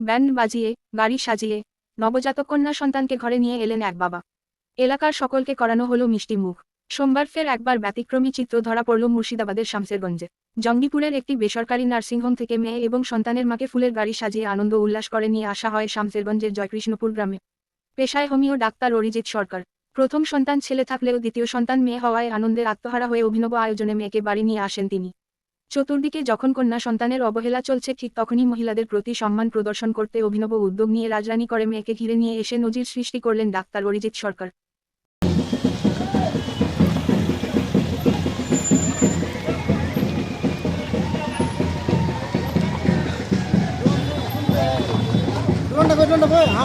Band বাজিয়ে, গাড়ি সাজিয়ে নবজাতক কন্যা সন্তানকে ঘরে নিয়ে এলেন এক বাবা। এলাকার সকলকে করানো হলো মিষ্টি মুখ। সোমবার ফের একবার ব্যতিক্রমী চিত্র ধরা পড়ল মুর্শিদাবাদের শামসেরগঞ্জে। জঙ্গিপুরের একটি বেসরকারি নার্সিংহোম থেকে মেয়ে এবং সন্তানের মাকে ফুলের গাড়ি সাজিয়ে আনন্দ উল্লাস করে নিয়ে আসা হয় শামসেরগঞ্জের জয়কৃষ্ণপুর গ্রামে। পেশায় হোমিও ডাক্তার অরিজিৎ সরকার। প্রথম সন্তান ছেলে থাকলেও দ্বিতীয় সন্তান মেয়ে হওয়ায় আনন্দের আত্মহারা হয়ে অভিনব আয়োজনে মেয়েকে বাড়ি নিয়ে আসেন তিনি। চতুর্দিকে যখন কন্যা সন্তানের অবহেলা চলছে, ঠিক তখনই মহিলাদের প্রতি সম্মান প্রদর্শন করতে অভিনব উদ্যোগ নিয়ে রাজরানি করে মেয়েকে ঘিরে নিয়ে এসে নজির সৃষ্টি করলেন ডাক্তার অরিজিৎ সরকার।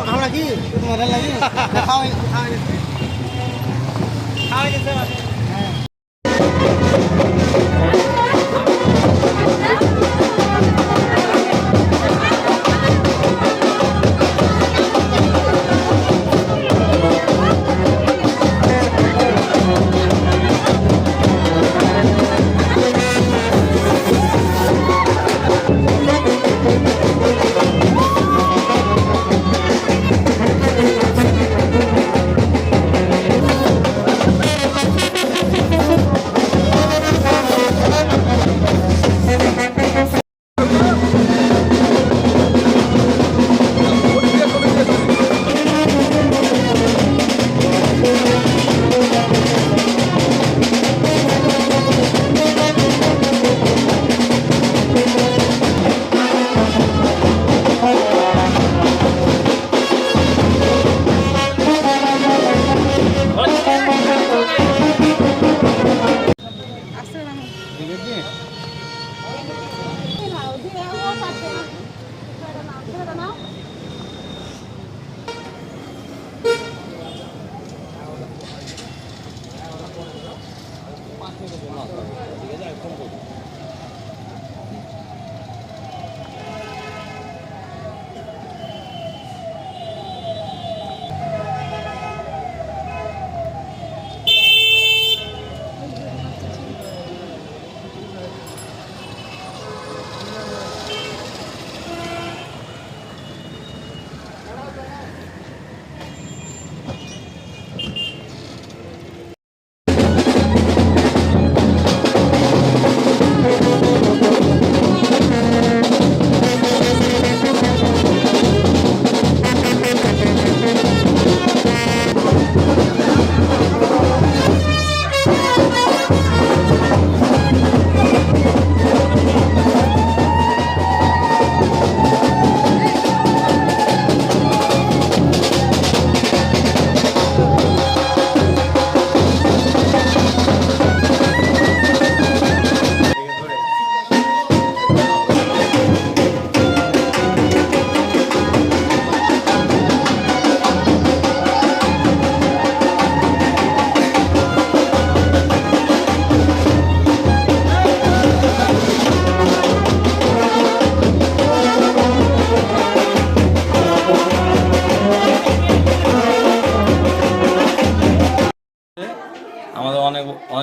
হামড়া কি তোমার লাগি খাওয়াই খাওয়াই খাওয়াই গেছে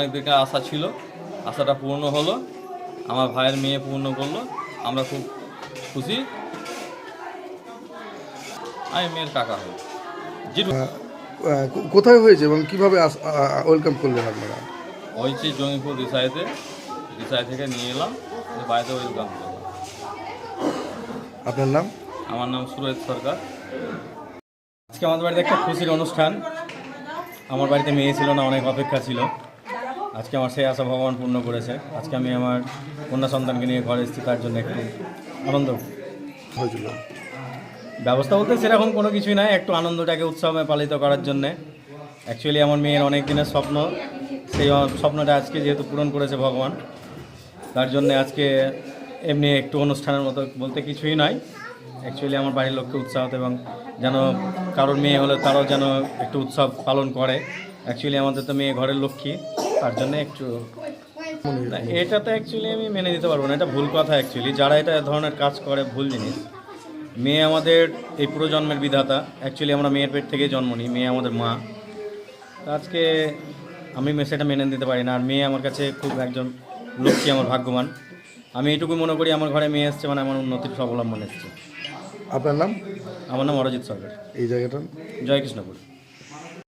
অনেক দিনের আশা ছিল আশাটা পূর্ণ হলো আমার ভাইয়ের মেয়ে পূর্ণ করল আমরা খুব খুশি। আমি মেয়ের কাকা হই। কোথায় হয়েছে এবং কীভাবে ওয়েলকাম করলেন আপনারা? হয়েছে জঙ্গিপুর দিশাইতে দিশাই থেকে নিয়ে এলাম বাড়িতে ওয়েলকাম করলাম। আপনার নাম? আমার নাম সুরজ সরকার। আজকে আমাদের বাড়িতে একটা খুশির অনুষ্ঠান। আমার বাড়িতে মেয়ে ছিল না অনেক অপেক্ষা ছিল। আজকে আমার সেই আশা ভগবান পূর্ণ করেছে। আজকে আমি আমার কন্যা সন্তানকে নিয়ে ঘরে এসেছি তার জন্য একটু আনন্দ। হয়েছিল। ব্যবস্থা বলতে সেরকম কোনো কিছুই নাই একটু আনন্দটাকে উৎসবে পালিত করার জন্যে। অ্যাকচুয়ালি আমার মেয়ের অনেক দিনের স্বপ্ন সেই স্বপ্নটা আজকে যেহেতু পূরণ করেছে ভগবান তার জন্য আজকে এমনি একটু অনুষ্ঠানের মতো বলতে কিছুই নয় অ্যাকচুয়ালি আমার বাড়ির লোককে উৎসাহ এবং যেন কারোর মেয়ে হলে তারাও যেন একটু উৎসব পালন করে। অ্যাকচুয়ালি আমাদের তো মেয়ে ঘরের লক্ষ্মী। তার জন্য একটু না, এটাতে অ্যাকচুয়ালি আমি মেনে নিতে পারব না এটা ভুল কথা অ্যাকচুয়ালি যারা এটা ধরনের কাজ করে ভুল জিনিস। মেয়ে আমাদের এই পুরো জন্মের বিধাতা। অ্যাকচুয়ালি আমরা মেয়ের পেট থেকেই জন্ম নিই মেয়ে আমাদের মা। আজকে আমি সেটা মেনে নিতে পারি না আর মেয়ে আমার কাছে খুব একজন লক্ষ্মী আমার ভাগ্যবান। আমি এটুকু মনে করি আমার ঘরে মেয়ে এসছে মানে আমার উন্নতির স্বাবলম্বন এসছে। আপনার নাম? আমার নাম অরজিৎ সরকার। এই জায়গাটার জয়কৃষ্ণপুর।